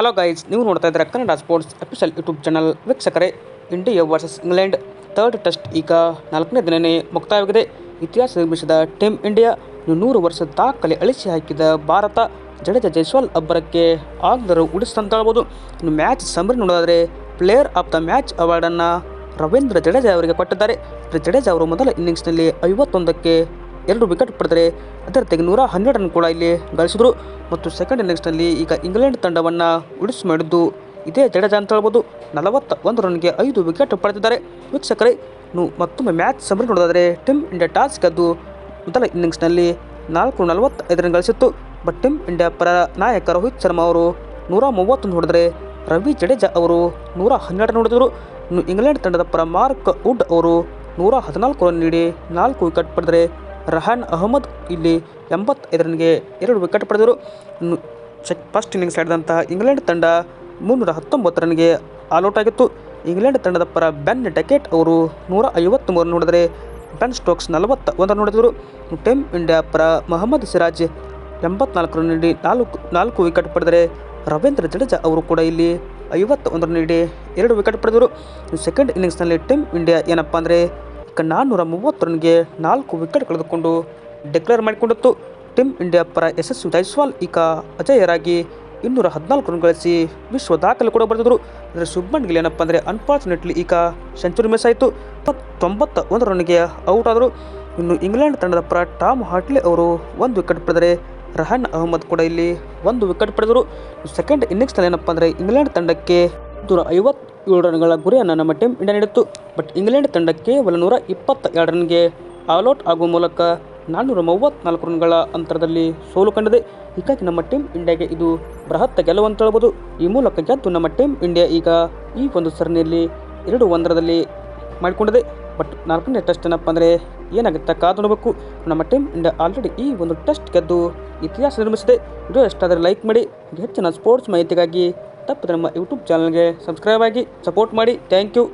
Hello guys ನೀವು ನೋಡ್ತಾ ಇದ್ದೀರಾ Kannada sports official YouTube channel ವೀಕ್ಷಕರೇ India versus England third test ಈಗ ನಾಲ್ಕನೇ ದಿನನೇ ಮುಕ್ತಾಯವಾಗಿದೆ. ಇತಿಹಾಸ ನಿರ್ಮಿಸಿದ ಟೀಮ್ ಇಂಡಿಯಾ ನೂರು ವರ್ಷದ ದಾಖಲೆ ಅಳಿಸಿ ಹಾಕಿದ ಭಾರತ, ಜಡೇಜ ಜೈಸ್ವಾಲ್ ಅಬ್ಬರಕ್ಕೆ ಆಗದರೂ ಉಡಿಸ್ತಂತ ಹೇಳ್ಬೋದು. ಇನ್ನು ಮ್ಯಾಚ್ ಸಮರಿ ನೋಡೋದಾದರೆ ಪ್ಲೇಯರ್ ಆಫ್ ದ ಮ್ಯಾಚ್ ಅವಾರ್ಡನ್ನು ರವೀಂದ್ರ ಜಡೇಜಾ ಅವರಿಗೆ ಕೊಟ್ಟಿದ್ದಾರೆ. ಜಡೇಜಾ ಅವರು ಮೊದಲ ಇನ್ನಿಂಗ್ಸ್ನಲ್ಲಿ ಐವತ್ತೊಂದಕ್ಕೆ ಎರಡು ವಿಕೆಟ್ ಪಡೆದರೆ ಅದರ ತೆಗೆ ನೂರ ಹನ್ನೆರಡು ರನ್ ಕೂಡ ಇಲ್ಲಿ ಗಳಿಸಿದರು. ಮತ್ತು ಸೆಕೆಂಡ್ ಇನ್ನಿಂಗ್ಸ್ನಲ್ಲಿ ಈಗ ಇಂಗ್ಲೆಂಡ್ ತಂಡವನ್ನು ಉಳಿಸಿ ಮಾಡಿದ್ದು ಇದೇ ಜಡೇಜಾ ಅಂತ ಹೇಳ್ಬೋದು. ನಲವತ್ತ ಒಂದು ರನ್ಗೆ ಐದು ವಿಕೆಟ್ ಪಡೆದಿದ್ದಾರೆ. ವೀಕ್ಷಕರೇ ಮತ್ತೊಮ್ಮೆ ಮ್ಯಾಚ್ ಸಮರಿ ನೋಡೋದಾದರೆ ಟೀಮ್ ಇಂಡಿಯಾ ಟಾಸ್ ಗೆದ್ದು ಮೊದಲ ಇನ್ನಿಂಗ್ಸ್ನಲ್ಲಿ ನಾಲ್ಕು ನಲವತ್ತೈದು ರನ್ ಗಳಿಸಿತ್ತು. ಬಟ್ ಟೀಮ್ ಇಂಡಿಯಾ ಪರ ನಾಯಕ ರೋಹಿತ್ ಶರ್ಮಾ ಅವರು ನೂರ ಮೂವತ್ತೊಂದು ಹೊಡೆದರೆ ರವಿ ಜಡೇಜಾ ಅವರು ನೂರ ಹನ್ನೆರಡು ನೋಡಿದರು. ಇನ್ನು ಇಂಗ್ಲೆಂಡ್ ತಂಡದ ಪರ ಮಾರ್ಕ್ ವುಡ್ ಅವರು ನೂರ ಹದಿನಾಲ್ಕು ರನ್ ನೀಡಿ ನಾಲ್ಕು ವಿಕೆಟ್ ಪಡೆದರೆ ರಹಾನ್ ಅಹಮದ್ ಇಲ್ಲಿ ಎಂಬತ್ತೈದು ರನ್ಗೆ ಎರಡು ವಿಕೆಟ್ ಪಡೆದರು. ಚೆಕ್ ಫಸ್ಟ್ ಇನ್ನಿಂಗ್ಸ್ ಆಡಿದಂತಹ ಇಂಗ್ಲೆಂಡ್ ತಂಡ ಮುನ್ನೂರ ಹತ್ತೊಂಬತ್ತು ರನ್ಗೆ ಆಲ್ಔಟ್ ಆಗಿತ್ತು. ಇಂಗ್ಲೆಂಡ್ ತಂಡದ ಪರ ಬೆನ್ ಡೆಕೆಟ್ ಅವರು ನೂರ ಐವತ್ತ್ಮೂರು ನೋಡಿದರೆ ಬೆನ್ ಸ್ಟೋಕ್ಸ್ ನಲವತ್ತ ಒಂದು ನೋಡಿದರು ಟೆಮ್ ಇಂಡಿಯಾ ಪರ ಮೊಹಮ್ಮದ್ ಸಿರಾಜ್ ಎಂಬತ್ನಾಲ್ಕು ರನ್ ನೀಡಿ ನಾಲ್ಕು ನಾಲ್ಕು ವಿಕೆಟ್ ಪಡೆದರೆ ರವೀಂದ್ರ ಜಡೇಜಾ ಅವರು ಕೂಡ ಇಲ್ಲಿ ಐವತ್ತ ಒಂದು ರನ್ ನೀಡಿ ಎರಡು ವಿಕೆಟ್ ಪಡೆದರು. ಸೆಕೆಂಡ್ ಇನ್ನಿಂಗ್ಸ್ನಲ್ಲಿ ಟೀಮ್ ಇಂಡಿಯಾ ಏನಪ್ಪ ಅಂದರೆ ನಾನ್ನೂರ ಮೂವತ್ತು ರನ್ಗೆ ನಾಲ್ಕು ವಿಕೆಟ್ ಕಳೆದುಕೊಂಡು ಡಿಕ್ಲೇರ್ ಮಾಡಿಕೊಂಡಿತ್ತು. ಟೀಮ್ ಇಂಡಿಯಾ ಪರ ಯಶಸ್ವಿ ಜೈಸ್ವಾಲ್ ಈಗ ಅಜೇಯರಾಗಿ ಇನ್ನೂರ ಹದಿನಾಲ್ಕು ರನ್ ಗಳಿಸಿ ವಿಶ್ವ ದಾಖಲೆ ಕೂಡ ಬರೆದಿದ್ರು. ಆದರೆ ಶುಭ್ಮನ್ ಗಿಲ್ ಏನಪ್ಪ ಅಂದರೆ ಅನ್ಫಾರ್ಚುನೇಟ್ಲಿ ಈಗ ಸೆಂಚುರಿ ಮಿಸ್ ಆಯಿತು. ತೊಂಬತ್ತ ಒಂದು ರನ್ಗೆ ಔಟ್ ಆದರು. ಇನ್ನು ಇಂಗ್ಲೆಂಡ್ ತಂಡದ ಪರ ಟಾಮ್ ಹಾಟ್ಲಿ ಅವರು ಒಂದು ವಿಕೆಟ್ ಪಡೆದರೆ ರಹನ್ ಅಹಮದ್ ಕೂಡ ಇಲ್ಲಿ ಒಂದು ವಿಕೆಟ್ ಪಡೆದರು. ಸೆಕೆಂಡ್ ಇನ್ನಿಂಗ್ಸ್ನಲ್ಲಿ ಏನಪ್ಪ ಅಂದರೆ ಇಂಗ್ಲೆಂಡ್ ತಂಡಕ್ಕೆ ನೂರ ಐವತ್ತೇಳು ರನ್ಗಳ ಗುರಿಯನ್ನು ನಮ್ಮ ಟೀಮ್ ಇಂಡಿಯಾ ನೀಡಿತ್ತು. ಬಟ್ ಇಂಗ್ಲೆಂಡ್ ತಂಡ ಕೇವಲ ನೂರ ಇಪ್ಪತ್ತ ಎರಡು ರನ್ಗೆ ಆಲ್ಔಟ್ ಆಗುವ ಮೂಲಕ ನಾನ್ನೂರ ಮೂವತ್ತ್ನಾಲ್ಕು ರನ್ಗಳ ಅಂತರದಲ್ಲಿ ಸೋಲು ಕಂಡಿದೆ. ಹೀಗಾಗಿ ನಮ್ಮ ಟೀಮ್ ಇಂಡಿಯಾಗೆ ಇದು ಬೃಹತ್ ಗೆಲುವು ಅಂತ ಹೇಳ್ಬೋದು. ಈ ಮೂಲಕ ಗೆದ್ದು ನಮ್ಮ ಟೀಮ್ ಇಂಡಿಯಾ ಈಗ ಈ ಒಂದು ಸರಣಿಯಲ್ಲಿ ಎರಡು ಒಂದರದಲ್ಲಿ ಮಾಡಿಕೊಂಡಿದೆ. ಬಟ್ ನಾಲ್ಕನೇ ಟೆಸ್ಟ್ ಏನಪ್ಪ ಅಂದರೆ ಏನಾಗುತ್ತೆ ಕಾದು ನಮ್ಮ ಟೀಮ್ ಇಂಡಿಯಾ ಆಲ್ರೆಡಿ ಈ ಒಂದು ಟೆಸ್ಟ್ ಗೆದ್ದು ಇತಿಹಾಸ ನಿರ್ಮಿಸಿದೆ. ವಿಡಿಯೋ ಎಷ್ಟಾದರೆ ಲೈಕ್ ಮಾಡಿ. ಹೆಚ್ಚಿನ ಸ್ಪೋರ್ಟ್ಸ್ ಮಾಹಿತಿಗಾಗಿ ತಪ್ಪದೆ ನಮ್ಮ ಯೂಟ್ಯೂಬ್ ಚಾನಲ್ಗೆ ಸಬ್ಸ್ಕ್ರೈಬ್ ಆಗಿ ಸಪೋರ್ಟ್ ಮಾಡಿ. Thank you